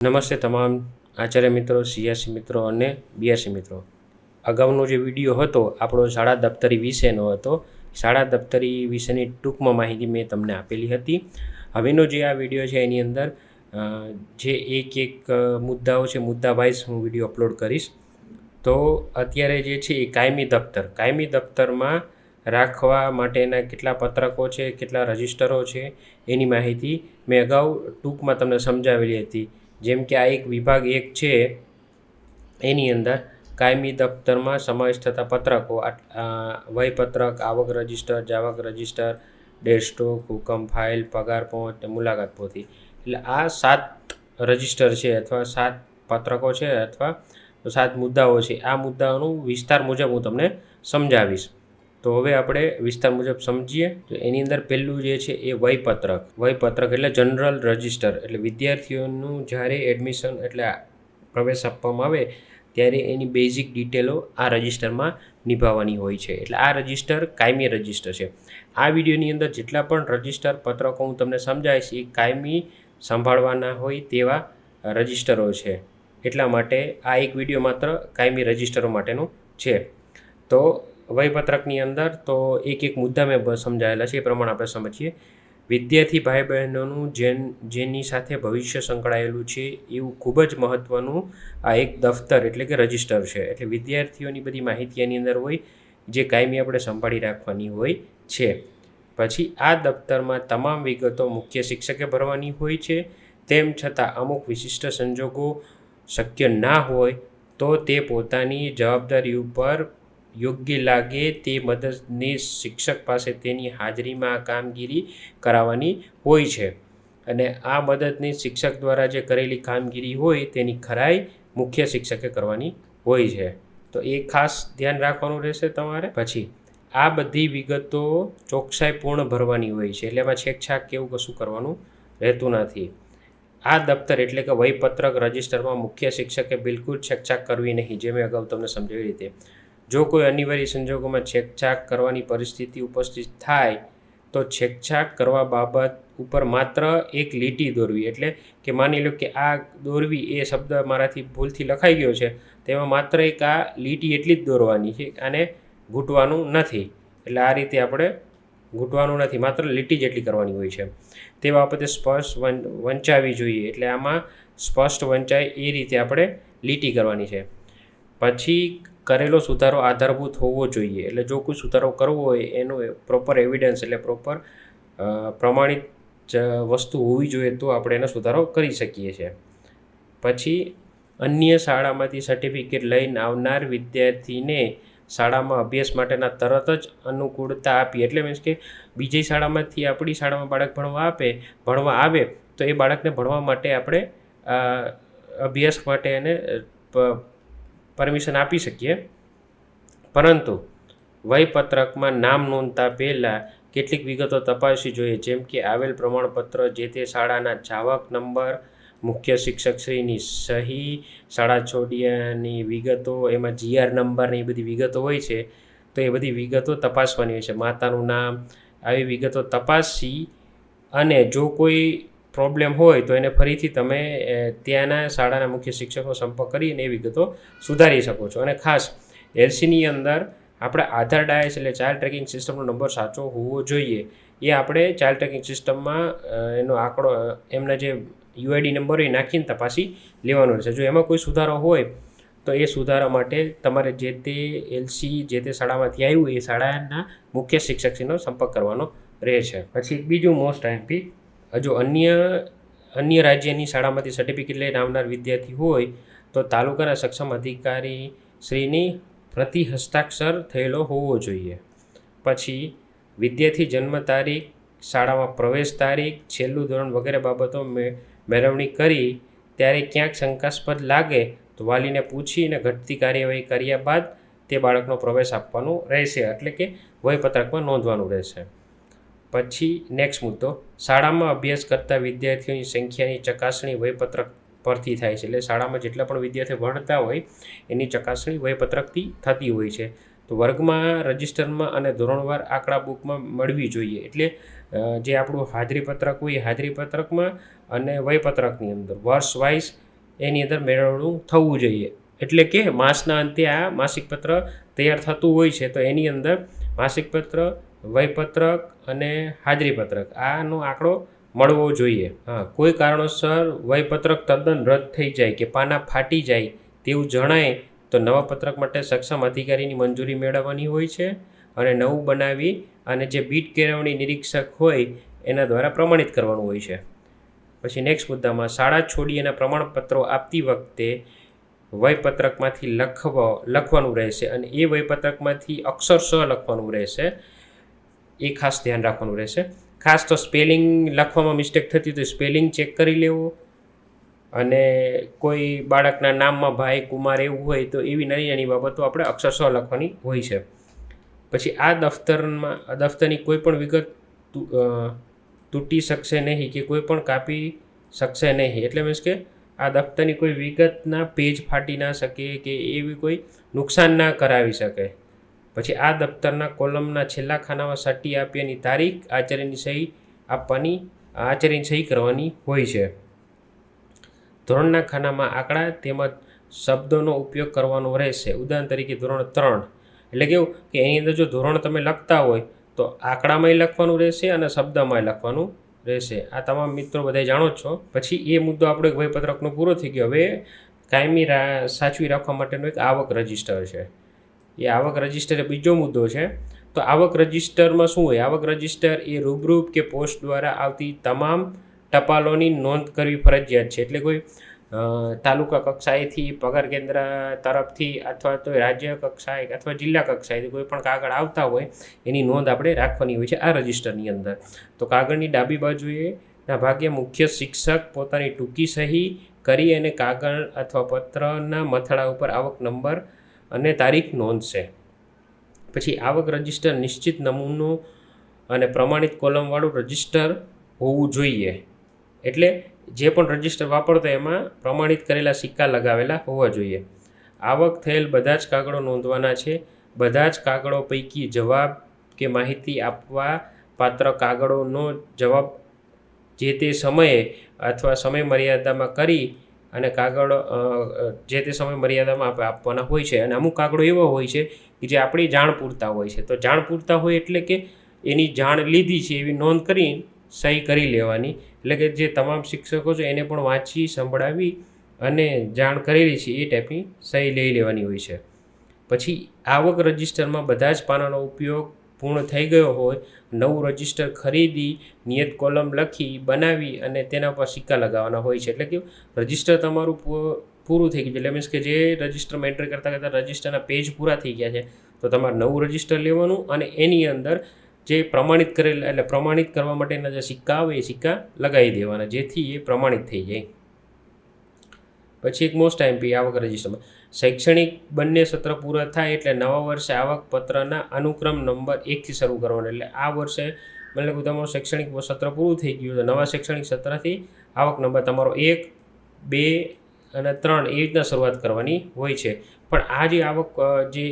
નમસ્તે તમામ આચાર્ય મિત્રો સિયાસી મિત્રો અને બીએસસી મિત્રો. અગાઉનો જે વીડિયો હતો, આપણો શાળા દફતરી વિશેનો હતો. શાળા દફતરી વિશેની ટૂંકમાં માહિતી મેં તમને આપેલી હતી. હવેનો જે આ વીડિયો છે, એની અંદર જે એક એક મુદ્દાઓ છે, મુદ્દા વાઇઝ હું વીડિયો અપલોડ કરીશ. તો અત્યારે જે છે, એ કાયમી દફતર. કાયમી દફતરમાં રાખવા માટેના કેટલા પત્રકો છે, કેટલા રજિસ્ટરો છે, એની માહિતી મેં અગાઉ ટૂંકમાં તમને સમજાવેલી હતી. જેમ કે આ એક વિભાગ એક છે, એની અંદર કાયમી દફતરમાં સમાવેશ થતા પત્રકો વયપત્રક, આવક રજિસ્ટર, જાવક રજિસ્ટર ડેસ્ટોક હુકમ ફાઇલ, પગાર પહોંચ, મુલાકાત પોથી. એટલે આ સાત રજિસ્ટર છે અથવા સાત પત્રકો છે અથવા સાત મુદ્દાઓ છે. આ મુદ્દાઓનું વિસ્તાર મુજબ હું તમને સમજાવીશ. તો હવે આપણે વિસ્તાર મુજબ સમજીએ તો એની અંદર પહેલું જે છે એ વયપત્રક. વયપત્રક એટલે જનરલ રજિસ્ટર એટલે વિદ્યાર્થીઓનું જ્યારે એડમિશન એટલે પ્રવેશ આપવામાં આવે ત્યારે એની બેઝિક ડિટેલો આ રજિસ્ટરમાં નિભાવવાની હોય છે. એટલે આ રજિસ્ટર કાયમી રજિસ્ટર છે. આ વિડીયોની અંદર જેટલા પણ રજિસ્ટર પત્રકો હું તમને સમજાવીશ, એ કાયમી સંભાળવાના હોય તેવા રજિસ્ટરો છે. એટલા માટે આ એક વીડિયો માત્ર કાયમી રજિસ્ટરો માટેનો છે. તો વયપત્રકની અંદર તો એક એક મુદ્દા મેં સમજાયેલા છે, એ પ્રમાણે આપણે સમજીએ. વિદ્યાર્થી ભાઈ બહેનોનું જેન, જેની સાથે ભવિષ્ય સંકળાયેલું છે, એવું ખૂબ જ મહત્ત્વનું આ એક દફતર એટલે કે રજિસ્ટર છે. એટલે વિદ્યાર્થીઓની બધી માહિતી એની અંદર હોય, જે કાયમી આપણે સંભાળી રાખવાની હોય છે. પછી આ દફતરમાં તમામ વિગતો મુખ્ય શિક્ષકે ભરવાની હોય છે. તેમ છતાં અમુક વિશિષ્ટ સંજોગો શક્ય ના હોય, તો તે પોતાની જવાબદારી ઉપર યોગ્ય લાગે તે મદદનીશ શિક્ષક પાસે તેની હાજરીમાં આ કામગીરી કરાવવાની હોય છે. અને આ મદદની શિક્ષક દ્વારા જે કરેલી કામગીરી હોય તેની ખરાઈ મુખ્ય શિક્ષકે કરવાની હોય છે. તો એ ખાસ ધ્યાન રાખવાનું રહેશે તમારે. પછી, આ બધી વિગતો ચોકસાઈપૂર્ણ ભરવાની હોય છે. એટલે એમાં છેકછાક કેવું કશું કરવાનું રહેતું નથી. આ દફતર એટલે કે વયપત્રક રજિસ્ટરમાં મુખ્ય શિક્ષકે બિલકુલ છેકછાક કરવી નહીં, જે મેં અગાઉ તમને સમજાવી રીતે. જો કોઈ અનિવાર્ય સંજોગોમાં છેકછાક કરવાની પરિસ્થિતિ ઉપસ્થિત થાય, તો છેકછાક કરવા બાબત ઉપર માત્ર એક લીટી દોરવી. એટલે કે માની લો કે આ દોરવી એ શબ્દ મારાથી ભૂલથી લખાઈ ગયો છે તેમાં માત્ર એક આ લીટી એટલી જ દોરવાની છે અને ઘૂંટવાનું નથી. એટલે આ રીતે આપણે ઘૂંટવાનું નથી, માત્ર લીટી જ એટલી કરવાની હોય છે. તે બાબતે સ્પષ્ટ વંચાવી જોઈએ. એટલે આમાં સ્પષ્ટ વંચાય એ રીતે આપણે લીટી કરવાની છે. પછી કરેલો સુધારો આધારભૂત હોવો જોઈએ. એટલે જો કોઈ સુધારો કરવો હોય, એનો પ્રોપર એવિડન્સ એટલે પ્રોપર પ્રમાણિત વસ્તુ હોવી જોઈએ તો આપણે એનો સુધારો કરી શકીએ છીએ. પછી અન્ય શાળામાંથી સર્ટિફિકેટ લઈને આવનાર વિદ્યાર્થીને શાળામાં અભ્યાસ માટેના તરત જ અનુકૂળતા આપી. એટલે મીન્સ કે બીજી શાળામાંથી આપણી શાળામાં બાળક ભણવા આપે, ભણવા આવે, તો એ બાળકને ભણવા માટે આપણે અભ્યાસ માટે એને પરમિશન આપી શકીએ. પરંતુ વયપત્રકમાં નામ નોંધતા પહેલાં કેટલીક વિગતો તપાસવી જોઈએ, જેમ કે આવેલ પ્રમાણપત્ર જે તે શાળાના જાવક નંબર, મુખ્ય શિક્ષકશ્રીની સહી, શાળા છોડિયાની વિગતો, એમાં જીઆર નંબરની એ બધી વિગતો હોય છે, તો એ બધી વિગતો તપાસવાની હોય છે. માતાનું નામ, આવી વિગતો તપાસી અને જો કોઈ પ્રોબ્લેમ હોય તો એને ફરીથી તમે ત્યાંના શાળાના મુખ્ય શિક્ષકો સંપર્ક કરીને એ વિગતો સુધારી શકો છો. અને ખાસ, એલસીની અંદર આપણે આધાર ડાયસ એટલે ચાઇલ્ડ ટ્રેકિંગ સિસ્ટમનો નંબર સાચો હોવો જોઈએ. એ આપણે ચાઇલ્ડ ટ્રેકિંગ સિસ્ટમમાં એનો આંકડો એમના જે યુઆઈડી નંબર એ નાખીને તપાસી લેવાનો રહેશે. જો એમાં કોઈ સુધારો હોય, તો એ સુધારા માટે તમારે જે તે એલસી જે તે શાળામાંથી આવ્યું એ શાળાના મુખ્ય શિક્ષકશ્રીનો સંપર્ક કરવાનો રહે છે પછી બીજું મોસ્ટ આઈમ્પી હજુ અન્ય અન્ય રાજ્યની શાળામાંથી સર્ટિફિકેટ લઈને આવનાર વિદ્યાર્થી હોય તો તાલુકાના સક્ષમ અધિકારી શ્રીની પ્રતિ હસ્તાક્ષર થયેલો હોવો જોઈએ. પછી વિદ્યાર્થી જન્મ તારીખ, શાળામાં પ્રવેશ તારીખ, છેલ્લું ધોરણ વગેરે બાબતો મેળવણી કરી ત્યારે ક્યાંક શંકાસ્પદ લાગે તો વાલીને પૂછીને ઘટતી કાર્યવાહી કર્યા બાદ તે બાળકનો પ્રવેશ આપવાનો રહેશે. એટલે કે વયપત્રકમાં નોંધવાનું રહેશે. પછી નેક્સ્ટ મુદ્દો. શાળામાં અભ્યાસ કરતા વિદ્યાર્થીઓની સંખ્યાની ચકાસણી વયપત્રક પરથી થાય છે. એટલે શાળામાં જેટલા પણ વિદ્યાર્થીઓ ભણતા હોય, એની ચકાસણી વયપત્રકથી થતી હોય છે. તો વર્ગમાં, રજિસ્ટરમાં અને ધોરણવાર આંકડા બુકમાં મળવી જોઈએ. એટલે જે આપણું હાજરી પત્રક હોય એ હાજરીપત્રકમાં અને વયપત્રકની અંદર. વર્ષ વાઇઝ એની અંદર મેળવણું થવું જોઈએ. એટલે કે માસના અંતે આ માસિક પત્ર તૈયાર થતું હોય છે. તો એની અંદર માસિક પત્ર વયપત્રક અને હાજરીપત્રક. આનો આંકડો મળવો જોઈએ. હા, કોઈ કારણોસર વયપત્રક તદ્દન રદ થઈ જાય કે પાના ફાટી જાય તેવું જણાય તો નવા પત્રક માટે સક્ષમ અધિકારીની મંજૂરી મેળવવાની હોય છે અને નવું બનાવી અને જે બીટ કેળવણી નિરીક્ષક હોય એના દ્વારા પ્રમાણિત કરવાનું હોય છે. પછી નેક્સ્ટ મુદ્દામાં શાળા છોડી એના પ્રમાણપત્રો આપતી વખતે વયપત્રકમાંથી લખવા, લખવાનું રહેશે અને એ વયપત્રકમાંથી અક્ષરશ લખવાનું રહેશે. એ ખાસ ધ્યાન રાખવાનું રહેશે. ખાસ તો સ્પેલિંગ લખવામાં મિસ્ટેક થતી તો સ્પેલિંગ ચેક કરી લેવું. અને કોઈ બાળકના નામમાં ભાઈ, કુમાર એવું હોય તો એવી નાની નાની બાબતો આપણે અક્ષરશ લખવાની હોય છે. પછી આ દફતરમાં દફતરની કોઈ પણ વિગત તૂટી શકશે નહીં કે કોઈ પણ કાપી શકશે નહીં. એટલે મીન્સ કે આ દફતરની કોઈ વિગતના પેજ ફાટી ના શકે કે એવી કોઈ નુકસાન ના કરાવી શકે. પછી આ દફતરના કોલમના છેલ્લા ખાનામાં સટ્ટી આપ્યાની તારીખ, આચાર્યની સહી આપવાની, આચાર્યની સહી કરવાની હોય છે. ધોરણના ખાનામાં આંકડા તેમજ શબ્દોનો ઉપયોગ કરવાનો રહેશે. ઉદાહરણ તરીકે ધોરણ ત્રણ. એટલે કેવું કે એની અંદર જો ધોરણ તમે લખતા હોય, તો આંકડામાંય લખવાનું રહેશે અને શબ્દમાંય લખવાનું રહેશે. આ તમામ મિત્રો બધા જાણો જ છો. પછી એ મુદ્દો આપણે વયપત્રકનો પૂરો થઈ ગયો. હવે કાયમી સાચવી રાખવા માટેનો એક આવક રજિસ્ટર છે. એ આવક રજિસ્ટર એ બીજો મુદ્દો છે. તો આવક રજિસ્ટરમાં શું હોય? આવક રજિસ્ટર એ રૂબરૂપ કે પોસ્ટ દ્વારા આવતી તમામ ટપાલોની નોંધ કરવી ફરજિયાત છે. એટલે કોઈ તાલુકા કક્ષાએથી પગાર કેન્દ્ર તરફથી અથવા તો રાજ્ય કક્ષાએ અથવા જિલ્લા કક્ષાએથી કોઈ પણ કાગળ આવતા હોય, એની નોંધ આપણે રાખવાની હોય છે આ રજિસ્ટરની અંદર. તો કાગળની ડાબી બાજુએ ના ભાગે મુખ્ય શિક્ષક પોતાની ટૂંકી સહી કરી અને કાગળ અથવા પત્રના મથળા ઉપર આવક નંબર અને તારીખ નોંધશે પછી આવક રજિસ્ટર નિશ્ચિત નમૂનો અને પ્રમાણિત કોલમવાળું રજિસ્ટર હોવું જોઈએ. એટલે જે પણ રજિસ્ટર વાપરતો એમાં પ્રમાણિત કરેલા સિક્કા લગાવેલા હોવા જોઈએ. આવક થયેલ બધા જ કાગળો નોંધવાના છે. બધા જ કાગળો પૈકી જવાબ કે માહિતી આપવા પાત્ર કાગળોનો જવાબ જે તે સમયે અથવા સમય મર્યાદામાં કરી અને કાગળ જે તે સમય મર્યાદામાં આપણે આપવાના હોય છે અને અમુક કાગળો એવા હોય છે કે જે આપણી જાણ પૂરતા હોય છે. તો જાણ પૂરતા હોય એટલે કે એની જાણ લીધી છે એવી નોંધ કરી સહી કરી લેવાની. એટલે કે જે તમામ શિક્ષકો છે એને પણ વાંચી, સંભળાવી અને જાણ કરેલી છે એ ટાઈપની સહી લઈ લેવાની હોય છે. પછી આવક રજિસ્ટરમાં બધા જ પાનાનો ઉપયોગ પૂર્ણ થઈ ગયો હોય, નવું રજિસ્ટર ખરીદી, નિયત કોલમ લખી, બનાવી અને તેના પર સિક્કા લગાવવાના હોય છે. એટલે કે રજિસ્ટર તમારું પૂ- પૂરું થઈ ગયું એટલે મીન્સ કે જે રજિસ્ટરમાં એન્ટ્રી કરતાં કરતાં રજિસ્ટરના પેજ પૂરા થઈ ગયા છે. તો તમારે નવું રજિસ્ટર લેવાનું અને એની અંદર જે પ્રમાણિત કરેલા, એટલે પ્રમાણિત કરવા માટેના જે સિક્કા આવે, એ સિક્કા લગાવી દેવાના. જેથી એ પ્રમાણિત થઈ જાય. પછી એક મોસ્ટ આઈમ્પી આવક રજિસ્ટરમાં શૈક્ષણિક બંને સત્ર પૂરા થાય એટલે નવા વર્ષે આવક પત્રના અનુક્રમ નંબર એકથી શરૂ કરવાનો. એટલે આ વર્ષે મતલબ કે તમારું શૈક્ષણિક સત્ર પૂરું થઈ ગયું તો નવા શૈક્ષણિક સત્રથી આવક નંબર તમારો એક, બે અને ત્રણ એ રીતના શરૂઆત કરવાની હોય છે. પણ આ જે આવક જે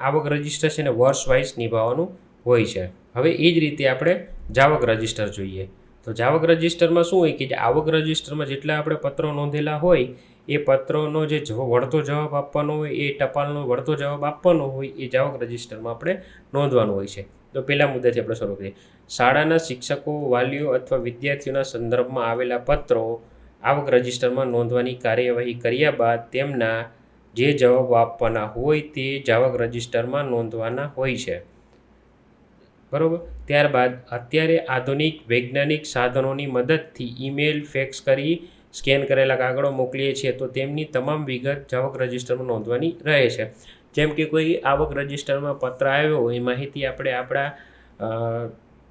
આવક રજિસ્ટર છે એને વર્ષ વાઇઝ નિભાવવાનું હોય છે. હવે એ જ રીતે આપણે જાવક રજિસ્ટર જોઈએ. તો જાવક રજિસ્ટરમાં શું હોય કે જે આવક રજિસ્ટરમાં જેટલા આપણે પત્રો નોંધેલા હોય એ પત્રોનો જે વળતો જવાબ આપવાનો હોય, એ ટપાલનો વળતો જવાબ આપવાનો હોય, એ જાવક રજિસ્ટરમાં આપણે નોંધવાનું હોય છે. તો પહેલા મુદ્દાથી આપણે શરૂ કરીએ. શાળાના શિક્ષકો, વાલીઓ અથવા વિદ્યાર્થીઓના સંદર્ભમાં આવેલા પત્રો આવક રજિસ્ટરમાં નોંધવાની કાર્યવાહી કર્યા બાદ તેમના જે જવાબ આપવાના હોય તે જાવક રજિસ્ટરમાં નોંધવાના હોય છે. બરાબર? ત્યારબાદ અત્યારે આધુનિક વૈજ્ઞાનિક સાધનોની મદદથી ઈમેલ ફેક્સ કરી સ્કેન કરેલા કાગળો મોકલીએ છીએ તો તેમની તમામ વિગત જાવક રજિસ્ટરમાં નોંધવાની રહે છે. જેમ કે કોઈ આવક રજિસ્ટરમાં પત્ર આવ્યો હોય એ માહિતી આપણે આપણા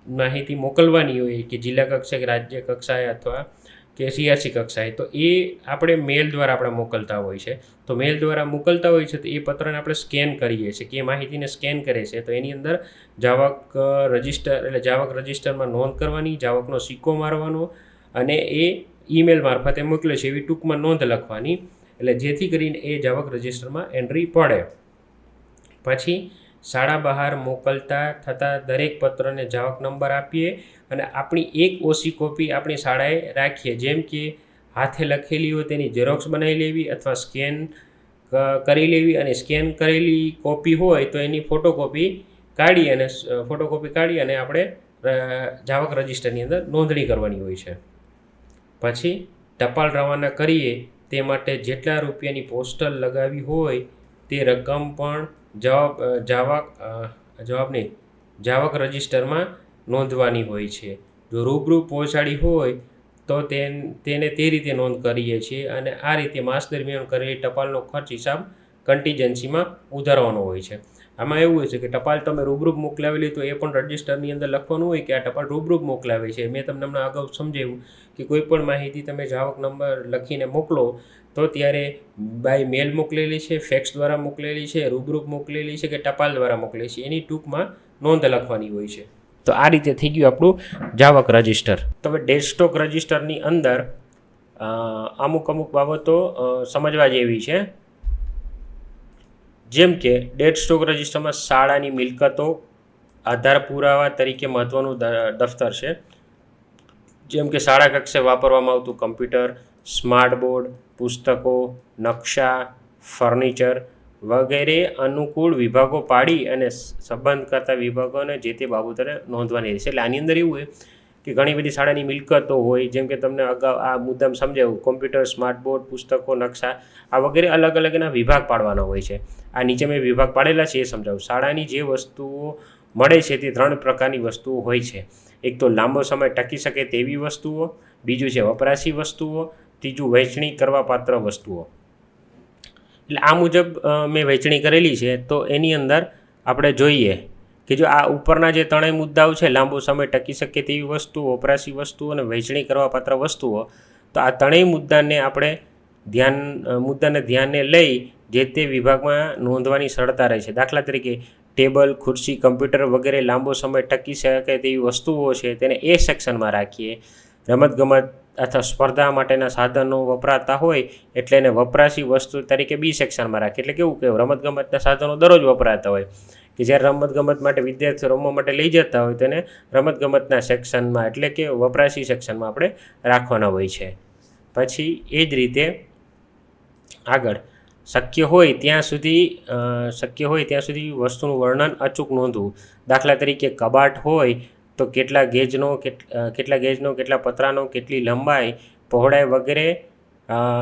માહિતી મોકલવાની હોય કે જિલ્લા કક્ષાએ કે રાજ્ય કક્ષાએ અથવા કે સીઆરસી કક્ષાએ, તો એ આપણે મેલ દ્વારા આપણે મોકલતા હોય છે. તો મેલ દ્વારા મોકલતા હોય છે તો એ પત્રને આપણે સ્કેન કરીએ છીએ કે એ માહિતીને સ્કેન કરે છે. તો એની અંદર જાવક રજિસ્ટર એટલે જાવક રજિસ્ટરમાં નોંધ કરવાની, જાવકનો સિક્કો મારવાનો અને એ ઈમેલ મારફતે મોકલે છે એવી ટૂંકમાં નોંધ લખવાની. એટલે જેથી કરીને એ જાવક રજિસ્ટરમાં એન્ટ્રી પડે. પછી શાળા બહાર મોકલતા થતા દરેક પત્રને જાવક નંબર આપીએ અને આપણી એક ઓછી કોપી આપણી શાળાએ રાખીએ. જેમ કે હાથે લખેલી હોય તેની ઝેરોક્સ બનાવી લેવી અથવા સ્કેન કરી લેવી અને સ્કેન કરેલી કોપી હોય તો એની ફોટોકોપી કાઢી અને ફોટોકોપી કાઢી અને આપણે જાવક રજિસ્ટરની અંદર નોંધણી કરવાની હોય છે. પછી ટપાલ રવાના કરીએ તે માટે જેટલા રૂપિયાની પોસ્ટલ લગાવી હોય તે રકમ પણ જવાબ જાવક જવાબ નહીં, જાવક રજિસ્ટરમાં નોંધવાની હોય છે. જો રૂબરૂ પહોંચાડી હોય તો તેને તે રીતે નોંધ કરીએ છીએ અને આ રીતે માસ દરમિયાન કરેલી ટપાલનો ખર્ચ હિસાબ કન્ટીજન્સીમાં ઉધારવાનો હોય છે. આમાં એવું હોય છે કે ટપાલ તમે રૂબરૂપ મોકલાવેલી તો એ પણ રજિસ્ટરની અંદર લખવાનું હોય કે આ ટપાલ રૂબરૂપ મોકલાવી છે. મેં તમને હમણાં અગાઉ સમજાવ્યું કે કોઈ પણ માહિતી તમે જાવક નંબર લખીને મોકલો તો ત્યારે બાય મેલ મોકલેલી છે ફેક્સ દ્વારા મોકલેલી છે, રૂબરૂપ મોકલેલી છે કે ટપાલ દ્વારા મોકલેલી છે. એની ટૂંકમાં નોંધ લખવાની હોય છે. તો આ રીતે થઈ ગયું આપણું જાવક રજિસ્ટર. તો હવે ડેસ્કટોપ રજિસ્ટરની અંદર અમુક અમુક બાબતો સમજવા જેવી છે. જેમ કે ડેડ સ્ટોક રજિસ્ટરમાં શાળાની મિલકતો, આધાર પુરાવા તરીકે મહત્ત્વનું દફતર છે. જેમ કે શાળા કક્ષે વાપરવામાં આવતું કમ્પ્યુટર, સ્માર્ટ બોર્ડ, પુસ્તકો, નકશા, ફર્નિચર વગેરે અનુકૂળ વિભાગો પાડી અને સંબંધ કરતા વિભાગોને જે તે બાબતોને નોંધવાની રહેશે. એટલે આની અંદર એવું હોય કે ઘણી બધી શાળાની મિલકતો હોય, જેમ કે તમને અગાઉ આ મુદ્દામાં સમજાવું કોમ્પ્યુટર, સ્માર્ટ બોર્ડ, પુસ્તકો, નકશા, આ વગેરે અલગ અલગ એના વિભાગ પાડવાના હોય છે. આ નીચે મેં વિભાગ પાડેલા છે, એ સમજાવું. શાળાની જે વસ્તુઓ મળે છે, તે ત્રણ પ્રકારની વસ્તુઓ હોય છે. એક તો લાંબો સમય ટકી શકે તેવી વસ્તુઓ, બીજું છે વપરાશી વસ્તુઓ, ત્રીજું વહેંચણી કરવા પાત્ર વસ્તુઓ. એટલે આ મુજબ મેં વહેંચણી કરેલી છે, તો એની અંદર આપણે જોઈએ કે જો આ ઉપરના જે ત્રણેય મુદ્દાઓ છે, લાંબો સમય ટકી શકે તેવી વસ્તુઓ, વપરાશી વસ્તુઓ અને વહેંચણી કરવાપાત્ર વસ્તુઓ, તો આ ત્રણેય મુદ્દાને આપણે ધ્યાન મુદ્દાને ધ્યાને લઈ જે તે વિભાગમાં નોંધવાની સરળતા રહે છે. દાખલા તરીકે, ટેબલ, ખુરશી, કમ્પ્યુટર વગેરે લાંબો સમય ટકી શકે તેવી વસ્તુઓ છે, તેને એ સેક્શનમાં રાખીએ. રમતગમત અથવા સ્પર્ધા માટેના સાધનો વપરાતા હોય એટલે એને વપરાશી વસ્તુ તરીકે બી સેક્શનમાં રાખે. એટલે કેવું કે રમતગમતના સાધનો દરરોજ વપરાતા હોય. કે જ્યારે રમતગમત માટે વિદ્યાર્થીઓ રમવા માટે લઈ જતા હોય તેને રમતગમતના સેક્શનમાં એટલે કે વપરાશી સેક્શનમાં આપણે રાખવાના હોય છે. પછી એ જ રીતે આગળ. શક્ય હોય ત્યાં સુધી શક્ય હોય ત્યાં સુધી વસ્તુનું વર્ણન અચૂક નોંધવું. દાખલા તરીકે કબાટ હોય તો કેટલા ગેજનો, કેટ- કેટલા ગેજનો, કેટલા પતરાનો, કેટલી લંબાઈ, પહોળાઈ વગેરે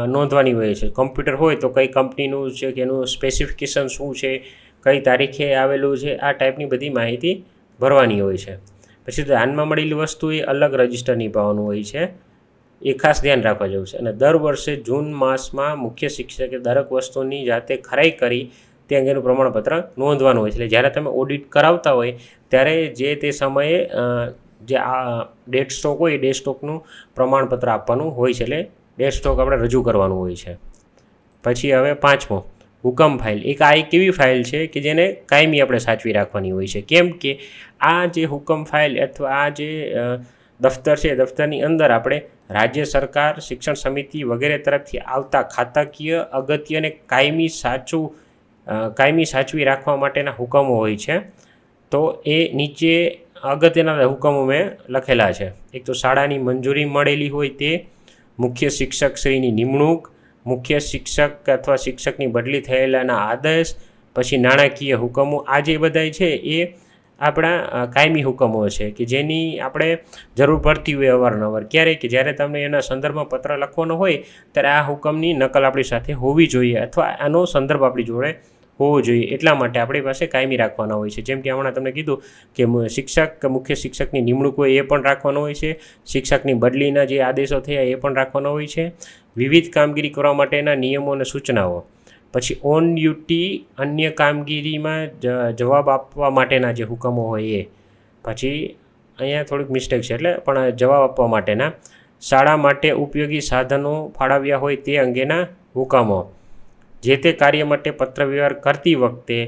નોંધવાની હોય છે. કમ્પ્યુટર હોય તો કઈ કંપનીનું છે કે એનું સ્પેસિફિકેશન શું છે, કઈ તારીખે આવેલું છે, આ ટાઈપની બધી માહિતી ભરવાની હોય છે. પછી ધ્યાનમાં મળેલી વસ્તુ એ અલગ રજિસ્ટર નિભાવવાનું હોય છે. એ ખાસ ધ્યાન રાખવા જેવું છે. અને દર વર્ષે જૂન માસમાં મુખ્ય શિક્ષકે દરેક વસ્તુની જાતે ખરાઈ કરી તે અંગેનું પ્રમાણપત્ર નોંધવાનું હોય છે. એટલે જ્યારે તમે ઓડિટ કરાવતા હોય, ત્યારે જે તે સમયે જે આ ડેટ સ્ટોક હોય, એ ડેટ સ્ટોકનું પ્રમાણપત્ર આપવાનું હોય છે. એટલે ડેટ સ્ટોક આપણે રજૂ કરવાનું હોય છે. પછી હવે પાંચમો, હુકમ ફાઇલ એક આ એક એવી ફાઇલ છે કે જેને કાયમી આપણે સાચવી રાખવાની હોય છે. કેમ કે આ જે હુકમ ફાઇલ અથવા આ જે દફતર છે, દફતરની અંદર આપણે રાજ્ય સરકાર, શિક્ષણ સમિતિ વગેરે તરફથી આવતા ખાતાકીય અગત્યને કાયમી સાચું કાયમી સાચવી રાખવા માટેના હુકમો હોય છે. તો એ નીચે અગત્યના હુકમો મેં લખેલા છે. એક તો શાળાની મંજૂરી મળેલી હોય તે મુખ્ય શિક્ષક શ્રીની નિમણૂક, મુખ્ય શિક્ષક અથવા શિક્ષકની બદલી થયેલાના આદેશ, પછી નાણાકીય હુકમો, આ જે બધાય છે એ આપણા કાયમી હુકમો છે કે જેની આપણે જરૂર પડતી હોય અવારનવાર. ક્યારે કે જ્યારે તમને એના સંદર્ભમાં પત્ર લખવાનો હોય, ત્યારે આ હુકમની નકલ આપણી સાથે હોવી જોઈએ અથવા આનો સંદર્ભ આપણી જોડે હોવો જોઈએ એટલા માટે આપણી પાસે કાયમી રાખવાના હોય છે. જેમ કે હમણાં તમને કીધું કે શિક્ષક, મુખ્ય શિક્ષકની નિમણૂક હોય એ પણ રાખવાનો હોય છે. શિક્ષકની બદલીના જે આદેશો થયા એ પણ રાખવાનો હોય છે. વિવિધ કામગીરી કરવા માટેના નિયમો અને સૂચનાઓ. પછી ઓન ડ્યુટી અન્ય કામગીરીમાં જવાબ આપવા માટેના જે હુકમો હોય એ. પછી અહીંયા થોડીક મિસ્ટેક છે એટલે પણ જવાબ આપવા માટેના. શાળા માટે ઉપયોગી સાધનો ફાળવ્યા હોય તે અંગેના હુકમો. જે તે કાર્ય માટે પત્ર વ્યવહાર કરતી વખતે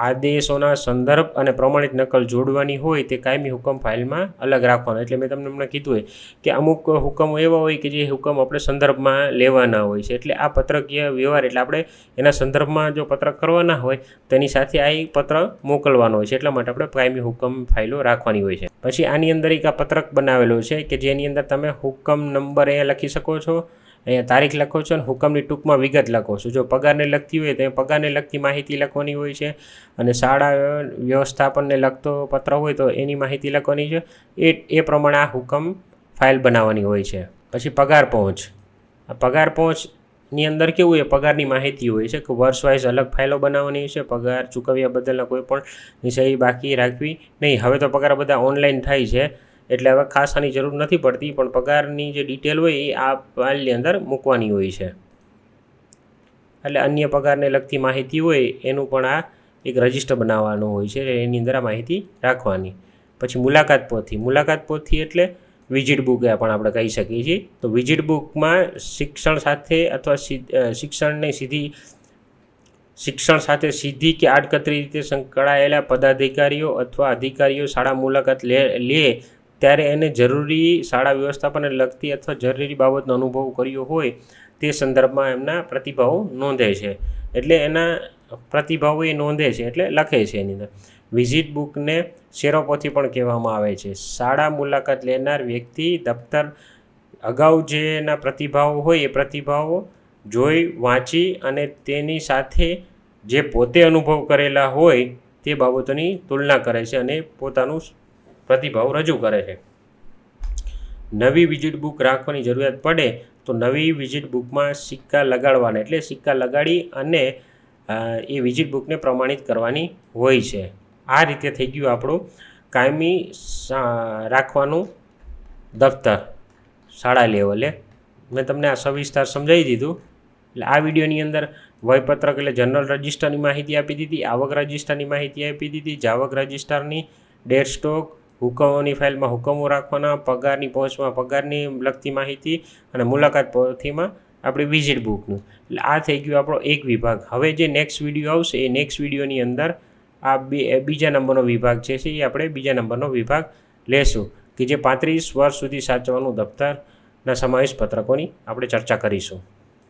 આદેશોના સંદર્ભ અને પ્રમાણિત નકલ જોડવાની હોય તે કાયમી હુકમ ફાઇલમાં અલગ રાખવાનો. એટલે મેં તમને હમણાં કીધું હોય કે અમુક હુકમો એવા હોય કે જે હુકમ આપણે સંદર્ભમાં લેવાના હોય છે. એટલે આ પત્રકીય વ્યવહાર, એટલે આપણે એના સંદર્ભમાં જો પત્ર કરવાના હોય, તેની સાથે આ પત્ર મોકલવાનો હોય છે. એટલા માટે આપણે કાયમી હુકમ ફાઇલો રાખવાની હોય છે. પછી આની અંદર એક આ પત્રક બનાવેલો છે કે જેની અંદર તમે હુકમ નંબર અહીંયા લખી શકો છો. અહીંયા તારીખ લખો છો અને હુકમની ટૂંકમાં વિગત લખો છો. જો પગારને લગતી હોય તો એ પગારને લગતી માહિતી લખવાની હોય છે અને શાળા વ્યવસ્થાપનને લગતો પત્ર હોય તો એની માહિતી લખવાની છે. એ એ પ્રમાણે આ હુકમ ફાઇલ બનાવવાની હોય છે. પછી પગાર પહોંચ. આ પગાર પહોંચની અંદર કેવું એ પગારની માહિતી હોય છે કે વર્ષ વાઇઝ અલગ ફાઇલો બનાવવાની છે. પગાર ચૂકવ્યા બદલના કોઈ પણ વિષય બાકી રાખવી નહીં. હવે તો પગાર બધા ઓનલાઈન થાય છે. એટલે હવે ખાસ આની જરૂર નથી પડતી, પણ પગારની જે ડિટેલ હોય એ આ ફાઇલની અંદર મૂકવાની હોય છે. એટલે અન્ય પગારને લગતી માહિતી હોય, એનું પણ આ એક રજિસ્ટર બનાવવાનું હોય છે, એની અંદર આ માહિતી રાખવાની. પછી મુલાકાત પોથી. મુલાકાત પોથી એટલે વિઝિટ બુક પણ આપણે કહી શકીએ છીએ. તો વિઝિટ બુકમાં શિક્ષણ સાથે અથવા શિક્ષણને સીધી, શિક્ષણ સાથે સીધી કે આડકતરી રીતે સંકળાયેલા પદાધિકારીઓ અથવા અધિકારીઓ શાળા મુલાકાત લે લે ત્યારે એને જરૂરી શાળા વ્યવસ્થાપનને લગતી અથવા જરૂરી બાબતનો અનુભવ કર્યો હોય તે સંદર્ભમાં એમના પ્રતિભાવો નોંધે છે. એટલે એના પ્રતિભાવો એ નોંધે છે, એટલે લખે છે એની અંદર. વિઝિટ બુકને શેરોપોથી પણ કહેવામાં આવે છે. શાળા મુલાકાત લેનાર વ્યક્તિ, દફતર અગાઉ જે એના પ્રતિભાવો હોય એ પ્રતિભાવો જોઈ, વાંચી અને તેની સાથે જે પોતે અનુભવ કરેલા હોય તે બાબતોની તુલના કરે છે અને પોતાનું પ્રતિભાવ રજૂ કરે છે. નવી વિઝિટ બુક રાખવાની જરૂરિયાત પડે તો નવી વિઝિટ બુકમાં સિક્કા લગાડવાના, એટલે સિક્કા લગાડી અને એ વિઝિટ બુકને પ્રમાણિત કરવાની હોય છે. આ રીતે થઈ ગયું આપણું કાયમી રાખવાનું દફતર, શાળા લેવલે મેં તમને આ સવિસ્તાર સમજાવી દીધું. એટલે આ વિડીયોની અંદર વયપત્રક એટલે જનરલ રજિસ્ટરની માહિતી આપી દીધી, આવક રજિસ્ટરની માહિતી આપી દીધી, જાવક રજિસ્ટરની ડેટ સ્ટોક હુકમોની ફાઇલમાં હુકમો રાખવાના, પગારની પહોંચમાં પગારની લગતી માહિતી અને મુલાકાત પોથીમાં આપણી વિઝિટ બુકનું એટલે આ થઈ ગયું આપણો એક વિભાગ. હવે જે નેક્સ્ટ વીડિયો આવશે, એ નેક્સ્ટ વિડીયોની અંદર આ બીજા નંબરનો વિભાગ છે, એ આપણે બીજા નંબરનો વિભાગ લેશું, કે જે પાંત્રીસ વર્ષ સુધી સાચવવાનું દફતરના સમાવેશ પત્રકોની આપણે ચર્ચા કરીશું.